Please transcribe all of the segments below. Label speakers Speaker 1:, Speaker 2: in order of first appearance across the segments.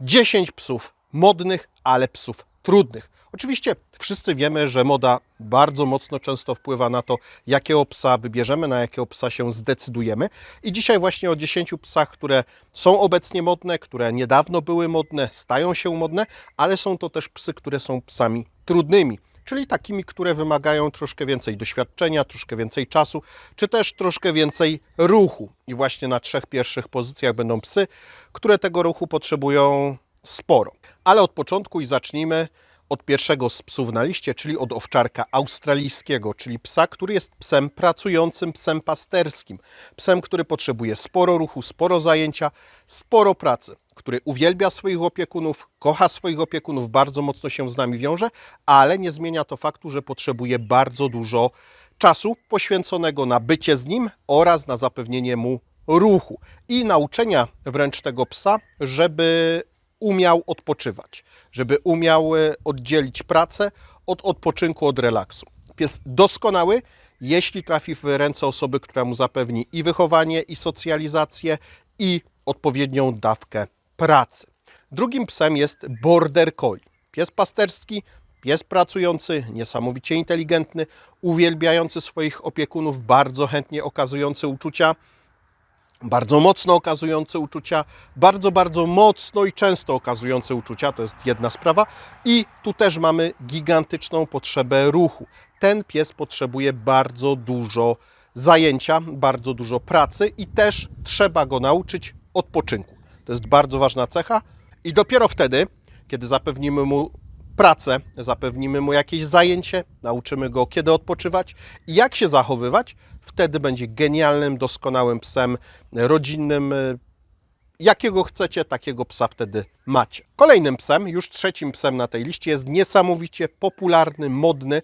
Speaker 1: 10 psów modnych, ale psów trudnych. Oczywiście wszyscy wiemy, że moda bardzo mocno często wpływa na to, jakiego psa wybierzemy, na jakiego psa się zdecydujemy. I dzisiaj właśnie o 10 psach, które są obecnie modne, które niedawno były modne, stają się modne, ale są to też psy, które są psami trudnymi. Czyli takimi, które wymagają troszkę więcej doświadczenia, troszkę więcej czasu, czy też troszkę więcej ruchu. I właśnie na trzech pierwszych pozycjach będą psy, które tego ruchu potrzebują sporo. Ale od początku i zacznijmy od pierwszego z psów na liście, czyli od owczarka australijskiego, czyli psa, który jest psem pracującym, psem pasterskim, psem, który potrzebuje sporo ruchu, sporo zajęcia, sporo pracy, który uwielbia swoich opiekunów, kocha swoich opiekunów, bardzo mocno się z nami wiąże, ale nie zmienia to faktu, że potrzebuje bardzo dużo czasu poświęconego na bycie z nim oraz na zapewnienie mu ruchu i nauczenia wręcz tego psa, żeby umiał odpoczywać, żeby umiał e, oddzielić pracę od odpoczynku, od relaksu. Pies doskonały, jeśli trafi w ręce osoby, która mu zapewni i wychowanie, i socjalizację, i odpowiednią dawkę pracy. Drugim psem jest Border Collie. Pies pasterski, pies pracujący, niesamowicie inteligentny, uwielbiający swoich opiekunów, bardzo chętnie okazujący uczucia, bardzo mocno okazujące uczucia, bardzo, bardzo mocno i często okazujące uczucia, to jest jedna sprawa. I tu też mamy gigantyczną potrzebę ruchu. Ten pies potrzebuje bardzo dużo zajęcia, bardzo dużo pracy i też trzeba go nauczyć odpoczynku. To jest bardzo ważna cecha i dopiero wtedy, kiedy zapewnimy mu pracę, zapewnimy mu jakieś zajęcie, nauczymy go kiedy odpoczywać i jak się zachowywać, wtedy będzie genialnym, doskonałym psem rodzinnym. Jakiego chcecie, takiego psa wtedy macie. Kolejnym psem, już trzecim psem na tej liście jest niesamowicie popularny, modny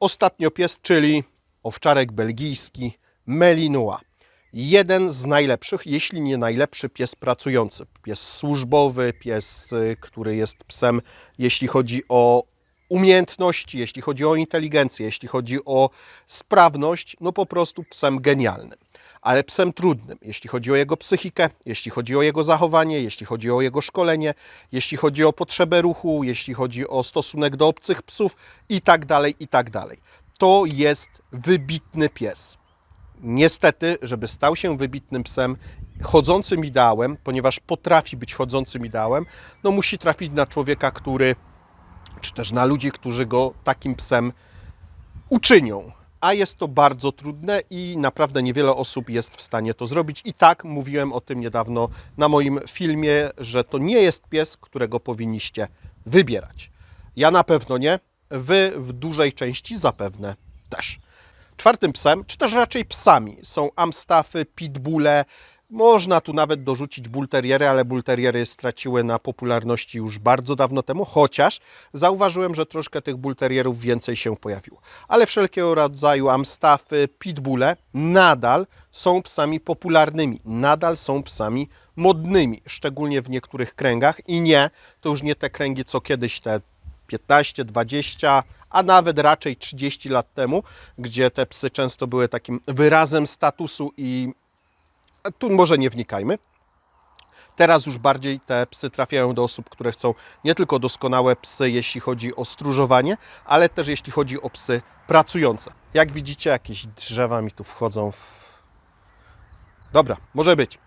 Speaker 1: ostatnio pies, czyli owczarek belgijski Melinua. Jeden z najlepszych, jeśli nie najlepszy pies pracujący. Pies służbowy, pies, y, który jest psem, jeśli chodzi o umiejętności, jeśli chodzi o inteligencję, jeśli chodzi o sprawność, no po prostu psem genialnym. Ale psem trudnym, jeśli chodzi o jego psychikę, jeśli chodzi o jego zachowanie, jeśli chodzi o jego szkolenie, jeśli chodzi o potrzebę ruchu, jeśli chodzi o stosunek do obcych psów i tak dalej, i tak dalej. To jest wybitny pies niestety, żeby stał się wybitnym psem, chodzącym ideałem, ponieważ potrafi być chodzącym ideałem, no musi trafić na człowieka, który, czy też na ludzi, którzy go takim psem uczynią. A jest to bardzo trudne i naprawdę niewiele osób jest w stanie to zrobić. I tak mówiłem o tym niedawno na moim filmie, że to nie jest pies, którego powinniście wybierać. Ja na pewno nie, wy w dużej części zapewne też. Czwartym psem, czy też raczej psami, są amstaffy, pitbulle. Można tu nawet dorzucić bulteriery, ale bulteriery straciły na popularności już bardzo dawno temu, chociaż zauważyłem, że troszkę tych bulterierów więcej się pojawiło. Ale wszelkiego rodzaju amstaffy, pitbulle nadal są psami popularnymi, nadal są psami modnymi, szczególnie w niektórych kręgach i nie, to już nie te kręgi, co kiedyś te 15, 20, a nawet raczej 30 lat temu, gdzie te psy często były takim wyrazem statusu i tu może nie wnikajmy. Teraz już bardziej te psy trafiają do osób, które chcą nie tylko doskonałe psy, jeśli chodzi o stróżowanie, ale też jeśli chodzi o psy pracujące. Jak widzicie, jakieś drzewa mi tu wchodzą w... Dobra, może być.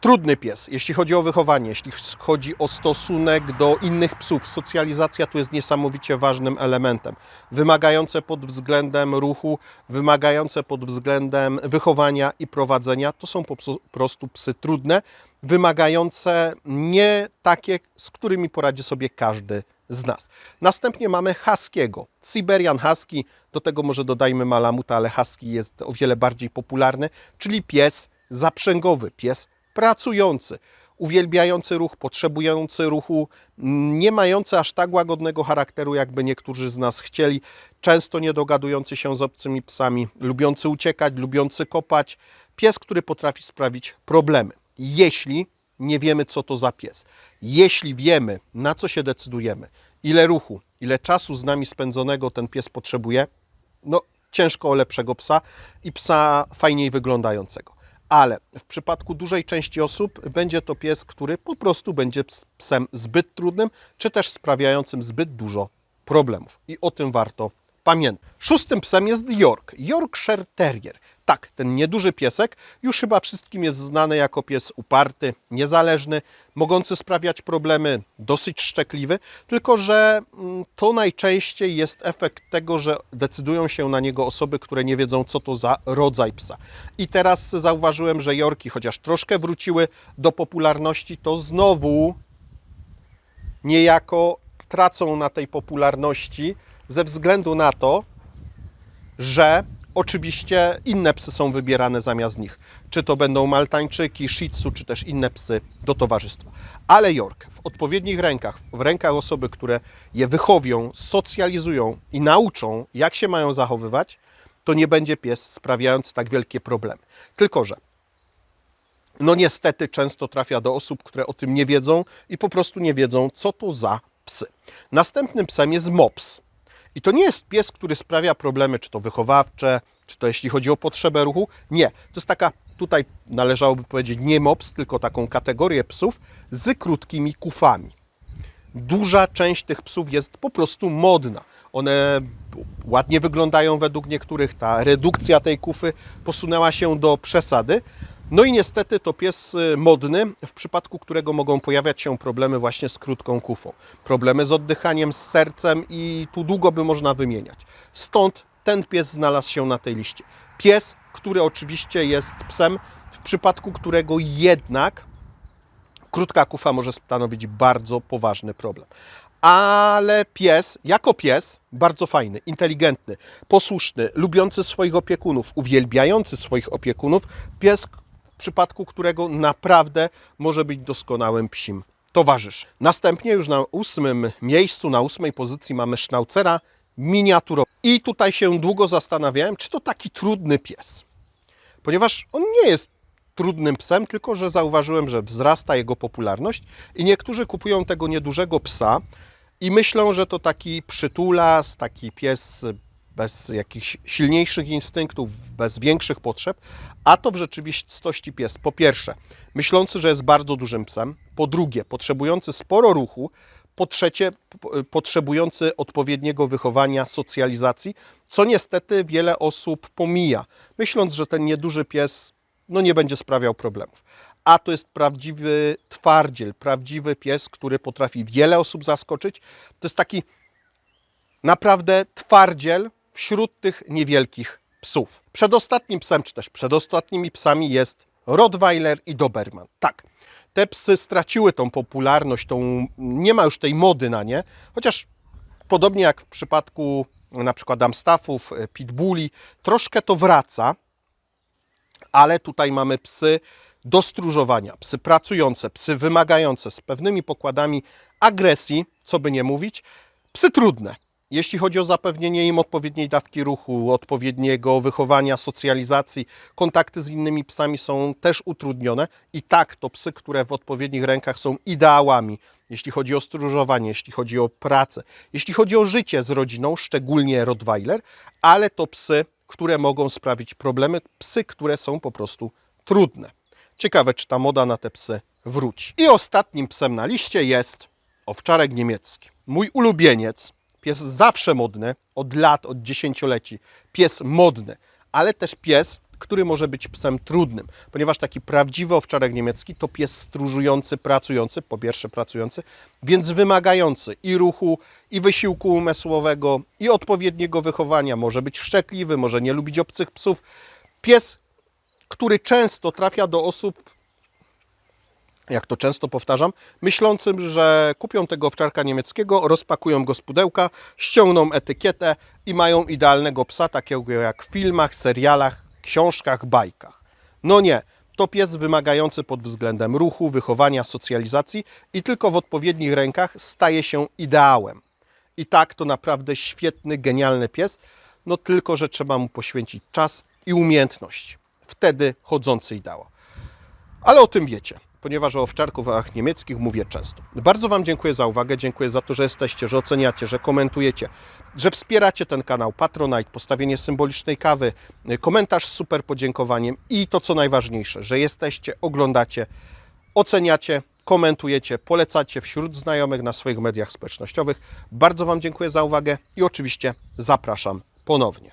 Speaker 1: Trudny pies, jeśli chodzi o wychowanie, jeśli chodzi o stosunek do innych psów. Socjalizacja tu jest niesamowicie ważnym elementem. Wymagające pod względem ruchu, wymagające pod względem wychowania i prowadzenia. To są po prostu psy trudne, wymagające nie takie, z którymi poradzi sobie każdy z nas. Następnie mamy Huskiego. Siberian Husky, do tego może dodajmy Malamuta, ale Husky jest o wiele bardziej popularny, czyli pies zaprzęgowy, pies pracujący, uwielbiający ruch, potrzebujący ruchu, nie mający aż tak łagodnego charakteru, jakby niektórzy z nas chcieli, często nie dogadujący się z obcymi psami, lubiący uciekać, lubiący kopać, pies, który potrafi sprawić problemy. Jeśli nie wiemy, co to za pies, jeśli wiemy, na co się decydujemy, ile ruchu, ile czasu z nami spędzonego ten pies potrzebuje, no ciężko o lepszego psa i psa fajniej wyglądającego. Ale w przypadku dużej części osób będzie to pies, który po prostu będzie ps- psem zbyt trudnym, czy też sprawiającym zbyt dużo problemów. I o tym warto pamiętać. Szóstym psem jest York, Yorkshire Terrier. Tak, ten nieduży piesek już chyba wszystkim jest znany jako pies uparty, niezależny, mogący sprawiać problemy, dosyć szczekliwy, tylko że mm, to najczęściej jest efekt tego, że decydują się na niego osoby, które nie wiedzą, co to za rodzaj psa. I teraz zauważyłem, że Yorki, chociaż troszkę wróciły do popularności, to znowu niejako tracą na tej popularności ze względu na to, że oczywiście inne psy są wybierane zamiast nich. Czy to będą Maltańczyki, Shih Tzu, czy też inne psy do towarzystwa. Ale York w odpowiednich rękach, w rękach osoby, które je wychowią, socjalizują i nauczą, jak się mają zachowywać, to nie będzie pies sprawiający tak wielkie problemy. Tylko, że no niestety często trafia do osób, które o tym nie wiedzą i po prostu nie wiedzą, co to za psy. Następnym psem jest mops. I to nie jest pies, który sprawia problemy, czy to wychowawcze, czy to jeśli chodzi o potrzebę ruchu. Nie. To jest taka, tutaj należałoby powiedzieć nie mops, tylko taką kategorię psów z krótkimi kufami duża część tych psów jest po prostu modna. One ładnie wyglądają według niektórych, ta redukcja tej kufy posunęła się do przesady. No i niestety to pies y, modny, w przypadku którego mogą pojawiać się problemy właśnie z krótką kufą. Problemy z oddychaniem, z sercem i tu długo by można wymieniać. Stąd ten pies znalazł się na tej liście. Pies, który oczywiście jest psem, w przypadku którego jednak krótka kufa może stanowić bardzo poważny problem. Ale pies, jako pies, bardzo fajny, inteligentny, posłuszny, lubiący swoich opiekunów, uwielbiający swoich opiekunów, pies, w przypadku którego naprawdę może być doskonałym psim towarzyszem. Następnie już na ósmym miejscu, na ósmej pozycji mamy sznaucera miniaturowego. I tutaj się długo zastanawiałem, czy to taki trudny pies ponieważ on nie jest trudnym psem, tylko że zauważyłem, że wzrasta jego popularność i niektórzy kupują tego niedużego psa i myślą, że to taki przytulas, taki pies bez jakichś silniejszych instynktów, bez większych potrzeb, a to w rzeczywistości pies, po pierwsze, myślący, że jest bardzo dużym psem, po drugie, potrzebujący sporo ruchu, po trzecie, potrzebujący odpowiedniego wychowania, socjalizacji, co niestety wiele osób pomija, myśląc, że ten nieduży pies no, nie będzie sprawiał problemów. A to jest prawdziwy twardziel, prawdziwy pies, który potrafi wiele osób zaskoczyć. To jest taki naprawdę twardziel wśród tych niewielkich psów. Przedostatnim psem, czy też przedostatnimi psami jest Rottweiler i Doberman. Tak, te psy straciły tą popularność, tą, nie ma już tej mody na nie, chociaż podobnie jak w przypadku na przykład Amstaffów, e, Pitbulli, troszkę to wraca, ale tutaj mamy psy do stróżowania, psy pracujące, psy wymagające z pewnymi pokładami agresji, co by nie mówić, psy trudne. Jeśli chodzi o zapewnienie im odpowiedniej dawki ruchu, odpowiedniego wychowania, socjalizacji, kontakty z innymi psami są też utrudnione. I tak to psy, które w odpowiednich rękach są ideałami, jeśli chodzi o stróżowanie, jeśli chodzi o pracę, jeśli chodzi o życie z rodziną, szczególnie Rottweiler, ale to psy, które mogą sprawić problemy, psy, które są po prostu trudne. Ciekawe, czy ta moda na te psy wróci. I ostatnim psem na liście jest owczarek niemiecki. Mój ulubieniec, pies zawsze modny, od lat, od dziesięcioleci. Pies modny, ale też pies, który może być psem trudnym, ponieważ taki prawdziwy owczarek niemiecki to pies stróżujący, pracujący, po pierwsze pracujący, więc wymagający i ruchu, i wysiłku umysłowego, i odpowiedniego wychowania. Może być szczekliwy, może nie lubić obcych psów. Pies, który często trafia do osób, jak to często powtarzam, myślącym, że kupią tego owczarka niemieckiego, rozpakują go z pudełka, ściągną etykietę i mają idealnego psa, takiego jak w filmach, serialach, książkach, bajkach. No nie, to pies wymagający pod względem ruchu, wychowania, socjalizacji i tylko w odpowiednich rękach staje się ideałem. I tak to naprawdę świetny, genialny pies, no tylko, że trzeba mu poświęcić czas i umiejętność. Wtedy chodzący ideał. Ale o tym wiecie. Ponieważ o owczarkach niemieckich mówię często. Bardzo Wam dziękuję za uwagę, dziękuję za to, że jesteście, że oceniacie, że komentujecie, że wspieracie ten kanał Patronite, postawienie symbolicznej kawy, komentarz z super podziękowaniem i to co najważniejsze, że jesteście, oglądacie, oceniacie, komentujecie, polecacie wśród znajomych na swoich mediach społecznościowych. Bardzo Wam dziękuję za uwagę i oczywiście zapraszam ponownie.